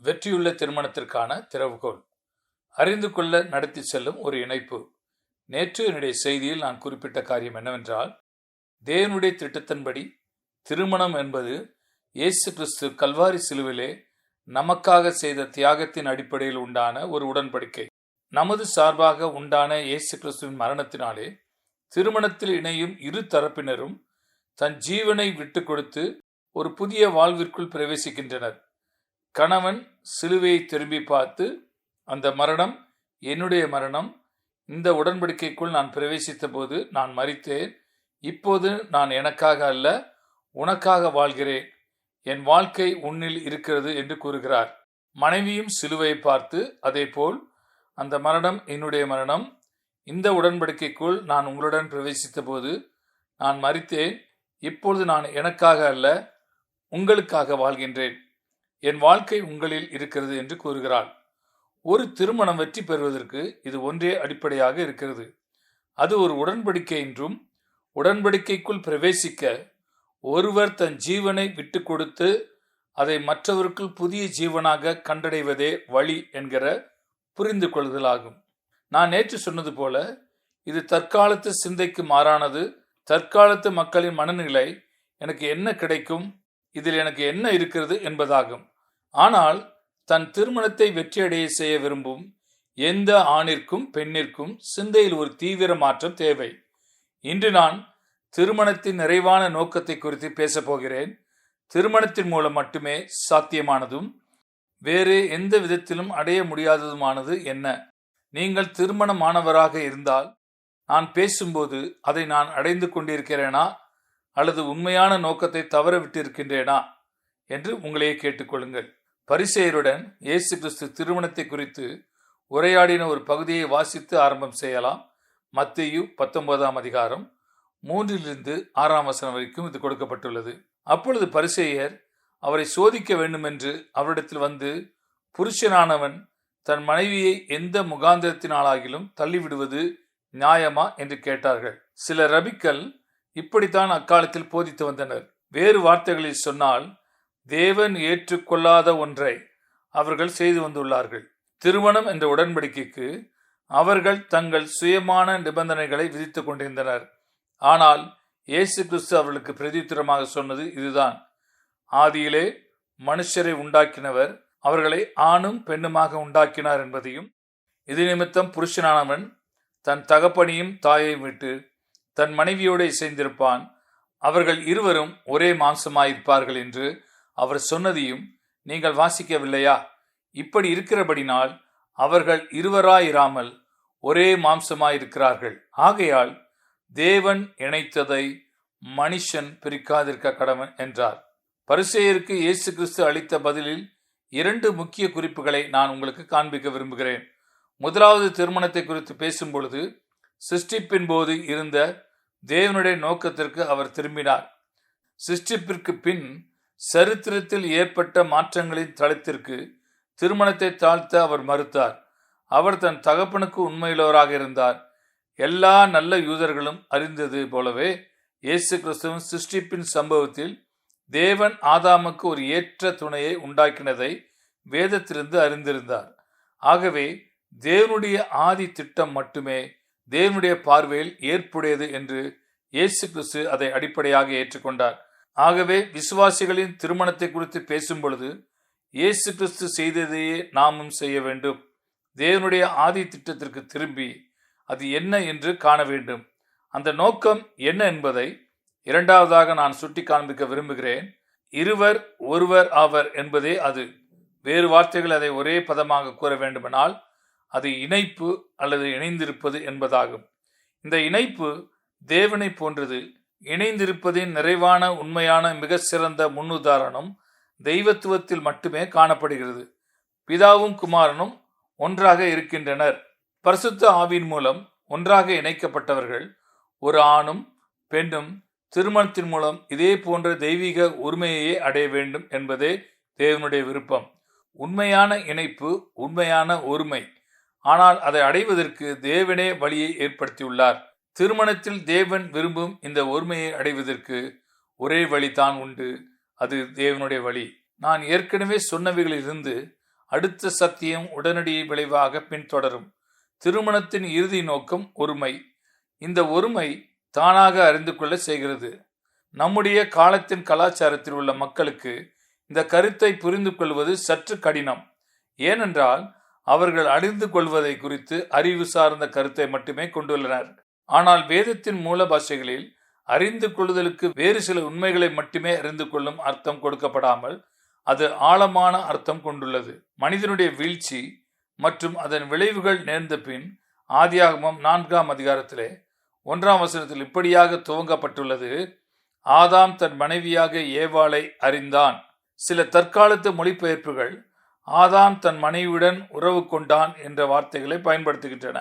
வெற்றியுள்ள திருமணத்திற்கான திறவுகோல். அறிந்து கொள்ள நடத்தி செல்லும் ஒரு இணைப்பு. நேற்று என்னுடைய செய்தியில் நான் குறிப்பிட்ட காரியம் என்னவென்றால் தேவனுடைய திட்டத்தின்படி திருமணம் என்பது இயேசு கிறிஸ்து கல்வாரி சிலுவிலே நமக்காக செய்த தியாகத்தின் அடிப்படையில் உண்டான ஒரு உடன்படிக்கை. நமது சார்பாக உண்டான இயேசு கிறிஸ்துவின் மரணத்தினாலே திருமணத்தில் இணையும் இரு தரப்பினரும் தன் ஜீவனை விட்டு கொடுத்து ஒரு புதிய வாழ்விற்குள் பிரவேசிக்கின்றனர். கணவன் சிலுவையை திரும்பி பார்த்து அந்த மரணம் என்னுடைய மரணம். இந்த உடன்படிக்கைக்குள் நான் பிரவேசித்த போது நான் மறித்தேன் இப்போது நான் எனக்காக அல்ல உனக்காக வாழ்கிறேன். என் வாழ்க்கை உன்னில் இருக்கிறது என்று கூறுகிறார். மனைவியும் சிலுவையை பார்த்து அதேபோல் அந்த மரணம் என்னுடைய மரணம். இந்த உடன்படிக்கைக்குள் நான் உங்களுடன் பிரவேசித்த போது நான் மறித்தேன் இப்பொழுது நான் எனக்காக அல்ல உங்களுக்காக வாழ்கின்றேன். என் வாழ்க்கை உங்களில் இருக்கிறது என்று கூறுகிறாள். ஒரு திருமணம் வெற்றி பெறுவதற்கு இது ஒன்றே அடிப்படையாக இருக்கிறது. அது ஒரு உடன்படிக்கை என்றும் உடன்படிக்கைக்குள் பிரவேசிக்க ஒருவர் தன் ஜீவனை விட்டு கொடுத்து அதை மற்றவருக்குள் புதிய ஜீவனாக கண்டடைவதே வழி என்கிற புரிந்து கொள்ளுதலாகும். நான் நேற்று சொன்னது போல இது தற்காலத்து சிந்தைக்கு மாறானது தற்காலத்து மக்களின் மனநிலை எனக்கு என்ன கிடைக்கும்? இதில் எனக்கு என்ன இருக்கிறது என்பதாகும். ஆனால் தன் திருமணத்தை வெற்றியடைய செய்ய விரும்பும் எந்த ஆணிற்கும் பெண்ணிற்கும் சிந்தையில் ஒரு தீவிர மாற்றம் தேவை. இன்று நான் திருமணத்தின் நிறைவான நோக்கத்தை குறித்து பேசப்போகிறேன் திருமணத்தின் மூலம் மட்டுமே சாத்தியமானதும் வேறு எந்த விதத்திலும் அடைய முடியாததுமானது என்ன? நீங்கள் திருமணமானவராக இருந்தால் நான் பேசும்போது அதை நான் அடைந்து கொண்டிருக்கிறேனா? அல்லது உண்மையான நோக்கத்தை தவற விட்டிருக்கின்றேனா என்று உங்களையே கேட்டுக்கொள்ளுங்கள். பரிசெயருடன் இயேசு கிறிஸ்து திருமணத்தை குறித்து உரையாடின ஒரு பகுதியை வாசித்து ஆரம்பம் செய்யலாம். மத்தியு பத்தொன்பதாம் அதிகாரம் மூன்றிலிருந்து ஆறாம் வசனம் வரைக்கும் இது கொடுக்கப்பட்டுள்ளது. அப்பொழுது பரிசெயர் அவரை சோதிக்க வேண்டும் என்று அவரிடத்தில் வந்து புருஷனானவன் தன் மனைவியை எந்த முகாந்திரத்தினாலாகிலும் தள்ளிவிடுவது நியாயமா என்று கேட்டார்கள். சில ரபிக்கள் இப்படித்தான் அக்காலத்தில் போதித்து வந்தனர். வேறு வார்த்தைகளில் சொன்னால் தேவன் ஏற்றுக்கொள்ளாத ஒன்றை அவர்கள் செய்து வந்துள்ளார்கள். திருமணம் என்ற உடன்படிக்கைக்கு அவர்கள் தங்கள் சுயமான நிபந்தனைகளை விதித்துக் கொண்டிருந்தனர். ஆனால் இயேசு கிறிஸ்து அவர்களுக்கு பிரதித்திரமாக சொன்னது இதுதான். ஆதியிலே மனுஷரை உண்டாக்கினவர் அவர்களை ஆணும் பெண்ணுமாக உண்டாக்கினார் என்பதையும் இது நிமித்தம் புருஷனானவன் தன் தகப்பனையும் தாயையும் விட்டு தன் மனைவியோடு இசைந்திருப்பான். அவர்கள் இருவரும் ஒரே மாம்சமாயிருப்பார்கள் என்று அவர் சொன்னதையும் நீங்கள் வாசிக்கவில்லையா? இப்படி இருக்கிறபடினால் அவர்கள் இருவராயிராமல் ஒரே மாம்சமாயிருக்கிறார்கள். ஆகையால் தேவன் இணைத்ததை மனுஷன் பிரிக்காதிருக்க கடவன் என்றார். பரிசேயருக்கு இயேசு கிறிஸ்து அளித்த பதிலில் இரண்டு முக்கிய குறிப்புகளை நான் உங்களுக்கு காண்பிக்க விரும்புகிறேன். முதலாவது திருமணத்தை குறித்து பேசும்பொழுது சிருஷ்டிப்பின் போது இருந்த தேவனுடைய நோக்கத்திற்கு அவர் திரும்பினார். சிருஷ்டிப்பிற்கு பின் சரித்திரத்தில் ஏற்பட்ட மாற்றங்களின் தளத்திற்கு திருமணத்தை தாழ்த்த அவர் மறுத்தார். அவர் தன் தகப்பனுக்கு உண்மையுள்ளவராக இருந்தார். எல்லா நல்ல யூதர்களும் அறிந்தது போலவே இயேசு கிறிஸ்துவின் சிருஷ்டிப்பின் சம்பவத்தில் தேவன் ஆதாமுக்கு ஒரு ஏற்ற துணையை உண்டாக்கினதை வேதத்திலிருந்து அறிந்திருந்தார். ஆகவே தேவனுடைய ஆதி திட்டம் மட்டுமே தேவனுடைய பார்வையில் ஏற்புடையது என்று இயேசு கிறிஸ்து அதை அடிப்படையாக ஏற்றுக்கொண்டார். ஆகவே விசுவாசிகளின் திருமணத்தை குறித்து பேசும் பொழுது இயேசு கிறிஸ்து செய்ததையே நாமும் செய்ய வேண்டும். தேவனுடைய ஆதி திட்டத்திற்கு திரும்பி அது என்ன என்று காண வேண்டும். அந்த நோக்கம் என்ன என்பதை இரண்டாவதாக நான் சுட்டி காண்பிக்க விரும்புகிறேன். இருவர் ஒருவர் ஆவர் என்பதே அது. வேறு வார்த்தைகள் அதை ஒரே பதமாக கூற வேண்டுமானால் அது இணைப்பு அல்லது இணைந்திருப்பது என்பதாகும். இந்த இணைப்பு தேவனை போன்றது. இணைந்திருப்பதின் நிறைவான உண்மையான மிக சிறந்த முன்னுதாரணம் தெய்வத்துவத்தில் மட்டுமே காணப்படுகிறது. பிதாவும் குமாரனும் ஒன்றாக இருக்கின்றனர். பரிசுத்த ஆவின் மூலம் ஒன்றாக இணைக்கப்பட்டவர்கள் ஒரு ஆணும் பெண்ணும் திருமணத்தின் மூலம் இதே போன்ற தெய்வீக உரிமையையே அடைய வேண்டும் என்பதே தேவனுடைய விருப்பம். உண்மையான இணைப்பு உண்மையான ஒருமை ஆனால் அதை அடைவதற்கு தேவனே வழியை ஏற்படுத்தியுள்ளார். திருமணத்தில் தேவன் விரும்பும் இந்த ஒருமையை அடைவதற்கு ஒரே வழிதான் உண்டு. அது தேவனுடைய வழி. நான் ஏற்கனவே சொன்னவைகளிலிருந்து அடுத்த சத்தியம் உடனடி விளைவாக பின்தொடரும். திருமணத்தின் இறுதி நோக்கம் ஒருமை. இந்த ஒருமை தானாக அறிந்து கொள்ள செய்கிறது. நம்முடைய காலத்தின் கலாச்சாரத்தில் உள்ள மக்களுக்கு இந்த கருத்தை புரிந்து கொள்வது சற்று கடினம். ஏனென்றால் அவர்கள் அறிந்து கொள்வதை குறித்து அறிவு சார்ந்த கருத்தை மட்டுமே கொண்டுள்ளனர். ஆனால் வேதத்தின் மூல பாஷைகளில் அறிந்து கொள்ளுதலுக்கு வேறு சில உண்மைகளை மட்டுமே அறிந்து கொள்ளும் அர்த்தம் கொடுக்கப்படாமல் அது ஆழமான அர்த்தம் கொண்டுள்ளது. மனிதனுடைய வீழ்ச்சி மற்றும் அதன் விளைவுகள் நேர்ந்த பின் ஆதியாகமம் நான்காம் அதிகாரத்திலே ஒன்றாம் வசனத்தில் இப்படியாக துவங்கப்பட்டுள்ளது. ஆதாம் தன் மனைவியாக ஏவாளை அறிந்தான். சில தற்காலத்து மொழிபெயர்ப்புகள் ஆதாம் தன் மனைவியுடன் உறவு கொண்டான் என்ற வார்த்தைகளை பயன்படுத்துகின்றன.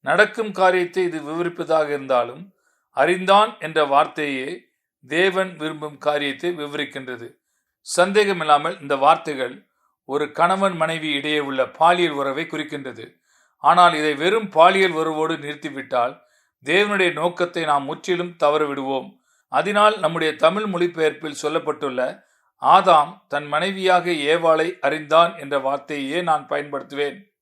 நடக்கும் காரியத்தை இது விவரிப்பதாக இருந்தாலும் அறிந்தான் என்ற வார்த்தையே தேவன் விரும்பும் காரியத்தை விவரிக்கின்றது. சந்தேகமில்லாமல் இந்த வார்த்தைகள் ஒரு கணவன் மனைவி இடையே உள்ள பாலியல் உறவை குறிக்கின்றது. ஆனால் இதை வெறும் பாலியல் உறவோடு நிறுத்திவிட்டால் தேவனுடைய நோக்கத்தை நாம் முற்றிலும் தவறவிடுவோம். அதனால் நம்முடைய தமிழ் மொழிபெயர்ப்பில் சொல்லப்பட்டுள்ள ஆதாம் தன் மனைவியாக ஏவாளை அறிந்தான் என்ற வார்த்தையே நான் பயன்படுத்துவேன்.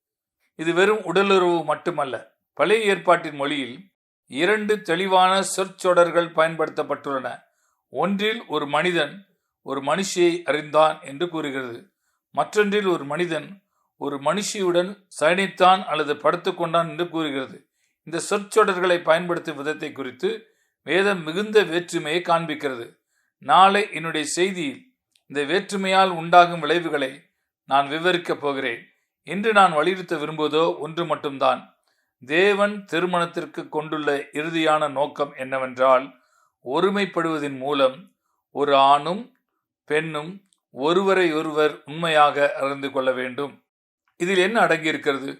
இது வெறும் உடலுறவு மட்டுமல்ல பழைய ஏற்பாட்டின் மொழியில் இரண்டு தெளிவான சொற்சொடர்கள் பயன்படுத்தப்பட்டுள்ளன. ஒன்றில் ஒரு மனிதன் ஒரு மனுஷியை அறிந்தான் என்று கூறுகிறது. மற்றொன்றில் ஒரு மனிதன் ஒரு மனுஷியுடன் சயனித்தான் அல்லது படுத்துக்கொண்டான் என்று கூறுகிறது. இந்த சொற்சொடர்களை பயன்படுத்தும் விதத்தை குறித்து வேதம் மிகுந்த வேற்றுமையை காண்பிக்கிறது. நாளை என்னுடைய செய்தியில் இந்த வேற்றுமையால் உண்டாகும் விளைவுகளை நான் விவரிக்கப் போகிறேன். இன்று நான் வலியுறுத்த விரும்புவதோ ஒன்று மட்டும்தான். தேவன் திருமணத்திற்கு கொண்டுள்ள இறுதியான நோக்கம் என்னவென்றால் ஒருமைப்படுவதன் மூலம் ஒரு ஆணும் பெண்ணும் ஒருவரை ஒருவர் உண்மையாக அறிந்து கொள்ள வேண்டும். இதில் என்ன அடங்கியிருக்கிறது?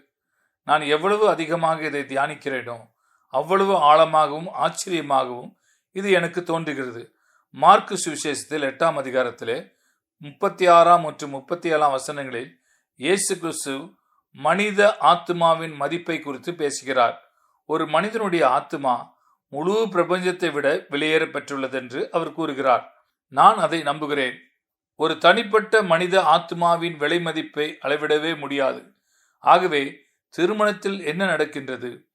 நான் எவ்வளவு அதிகமாக இதை தியானிக்கிறேனோ அவ்வளவு ஆழமாகவும் ஆச்சரியமாகவும் இது எனக்கு தோன்றுகிறது. மார்க்கு சுவிசேஷத்தில் எட்டாம் அதிகாரத்திலே முப்பத்தி ஆறாம் மற்றும் முப்பத்தி ஏழாம் வசனங்களில் இயேசு கிறிஸ்து மனித ஆத்மாவின் மதிப்பை குறித்து பேசுகிறார். ஒரு மனிதனுடைய ஆத்மா முழு பிரபஞ்சத்தை விட வெளியேற பெற்றுள்ளது என்று அவர் கூறுகிறார். நான் அதை நம்புகிறேன். ஒரு தனிப்பட்ட மனித ஆத்மாவின் விலை மதிப்பை அளவிடவே முடியாது. ஆகவே திருமணத்தில் என்ன நடக்கின்றது?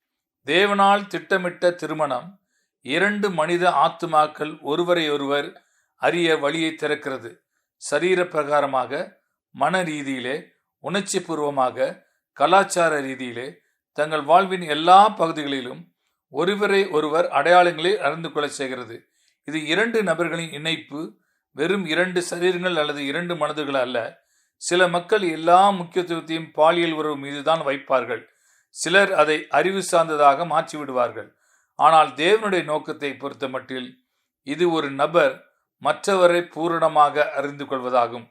தேவனால் திட்டமிட்ட திருமணம் இரண்டு மனித ஆத்மாக்கள் ஒருவரையொருவர் அறிய வழியை திறக்கிறது. சரீர பிரகாரமாக மன ரீதியிலே உணர்ச்சி பூர்வமாக கலாச்சார ரீதியிலே தங்கள் வாழ்வின் எல்லா பகுதிகளிலும் ஒருவரை ஒருவர் அடையாளங்களை அறிந்து கொள்ள செய்கிறது. இது இரண்டு நபர்களின் இணைப்பு வெறும் இரண்டு சரீரங்கள் அல்லது இரண்டு மனதுகள் அல்ல. சில மக்கள் எல்லா முக்கியத்துவத்தையும் பாலியல் உறவு மீதுதான் வைப்பார்கள். சிலர் அதை அறிவு சார்ந்ததாக மாற்றிவிடுவார்கள். ஆனால் தேவனுடைய நோக்கத்தை பொறுத்த மட்டில் இது ஒரு நபர் மற்றவரை பூரணமாக அறிந்து கொள்வதாகும்.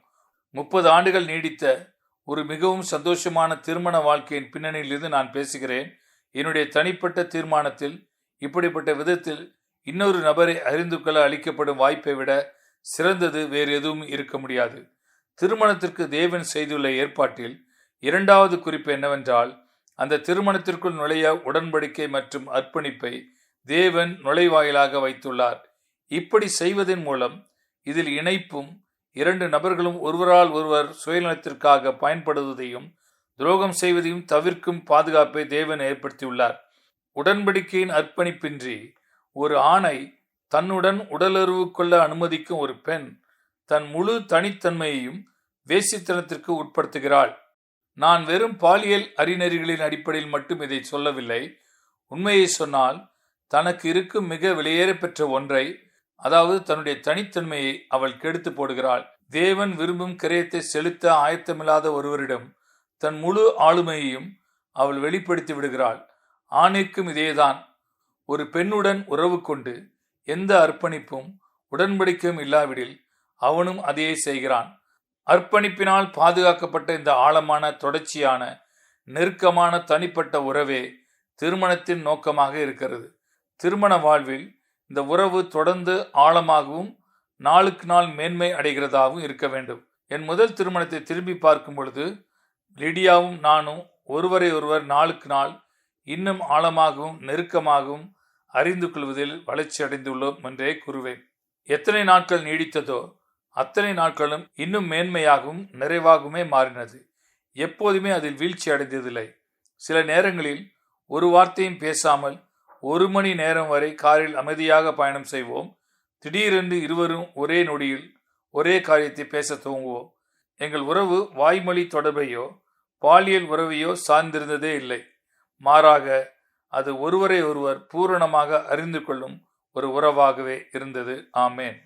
முப்பது ஆண்டுகள் நீடித்த ஒரு மிகவும் சந்தோஷமான திருமண வாழ்க்கையின் பின்னணியிலிருந்து நான் பேசுகிறேன். என்னுடைய தனிப்பட்ட தீர்மானத்தில் இப்படிப்பட்ட விதத்தில் இன்னொரு நபரை அறிந்து கொள்ள அளிக்கப்படும் வாய்ப்பை விட சிறந்தது வேறு எதுவும் இருக்க முடியாது. திருமணத்திற்கு தேவன் செய்துள்ள ஏற்பாட்டில் இரண்டாவது குறிப்பு என்னவென்றால் அந்த திருமணத்திற்குள் நுழைய உடன்படிக்கை மற்றும் அர்ப்பணிப்பை தேவன் நுழைவாயிலாக வைத்துள்ளார். இப்படி செய்வதன் மூலம் இதில் இணைப்பும் இரண்டு நபர்களும் ஒருவரால் ஒருவர் சுயநலத்திற்காக பயன்படுவதையும் துரோகம் செய்வதையும் தவிர்க்கும் பாதுகாப்பை தேவன் ஏற்படுத்தியுள்ளார். உடன்படிக்கையின் அர்ப்பணிப்பின்றி ஒரு ஆணை தன்னுடன் உடலுறவு கொள்ள அனுமதிக்கும் ஒரு பெண் தன் முழு தனித்தன்மையையும் வேசித்தனத்திற்கு உட்படுத்துகிறாள். நான் வெறும் பாலியல் அறிநெறிகளின் அடிப்படையில் மட்டும் இதை சொல்லவில்லை. உண்மையை சொன்னால் தனக்கு இருக்கும் மிக வெளியேற பெற்ற ஒன்றை அதாவது தன்னுடைய தனித்தன்மையை அவள் கெடுத்து போடுகிறாள். தேவன் விரும்பும் கிரயத்தை செலுத்த ஆயத்தமில்லாத ஒருவரிடம் தன் முழு ஆளுமையையும் அவள் வெளிப்படுத்தி விடுகிறாள். ஆணிற்கும் இதேதான். ஒரு பெண்ணுடன் உறவு கொண்டு எந்த அர்ப்பணிப்பும் உடன்படிக்கையும் இல்லாவிடில் அவனும் அதையே செய்கிறான். அர்ப்பணிப்பினால் பாதுகாக்கப்பட்ட இந்த ஆழமான தொடர்ச்சியான நெருக்கமான தனிப்பட்ட உறவே திருமணத்தின் நோக்கமாக இருக்கிறது. திருமண வாழ்வில் இந்த உறவு தொடர்ந்து ஆழமாகவும் நாளுக்கு நாள் மேன்மை அடைகிறதாகவும் இருக்க வேண்டும். என் முதல் திருமணத்தை திரும்பி பார்க்கும் பொழுது லிடியாவும் நானும் ஒருவரை ஒருவர் நாளுக்கு நாள் இன்னும் ஆழமாகவும் நெருக்கமாகவும் அறிந்து கொள்வதில் வளர்ச்சி அடைந்துள்ளோம் என்றே கூறுவேன். எத்தனை நாட்கள் நீடித்ததோ அத்தனை நாட்களும் இன்னும் மேன்மையாகவும் நிறைவாகவுமே மாறினது. எப்போதுமே அதில் வீழ்ச்சி அடைந்ததில்லை. சில நேரங்களில் ஒரு வார்த்தையும் பேசாமல் ஒரு மணி நேரம் வரை காரில் அமைதியாக பயணம் செய்வோம். திடீரென்று இருவரும் ஒரே நொடியில் ஒரே காரியத்தை பேச துவங்குவோம். எங்கள் உறவு வாய்மொழி தொடர்பையோ பாலியல் உறவையோ சார்ந்திருந்ததே இல்லை. மாறாக அது ஒருவரை ஒருவர் பூரணமாக அறிந்து கொள்ளும் ஒரு உறவாகவே இருந்தது. ஆமேன்.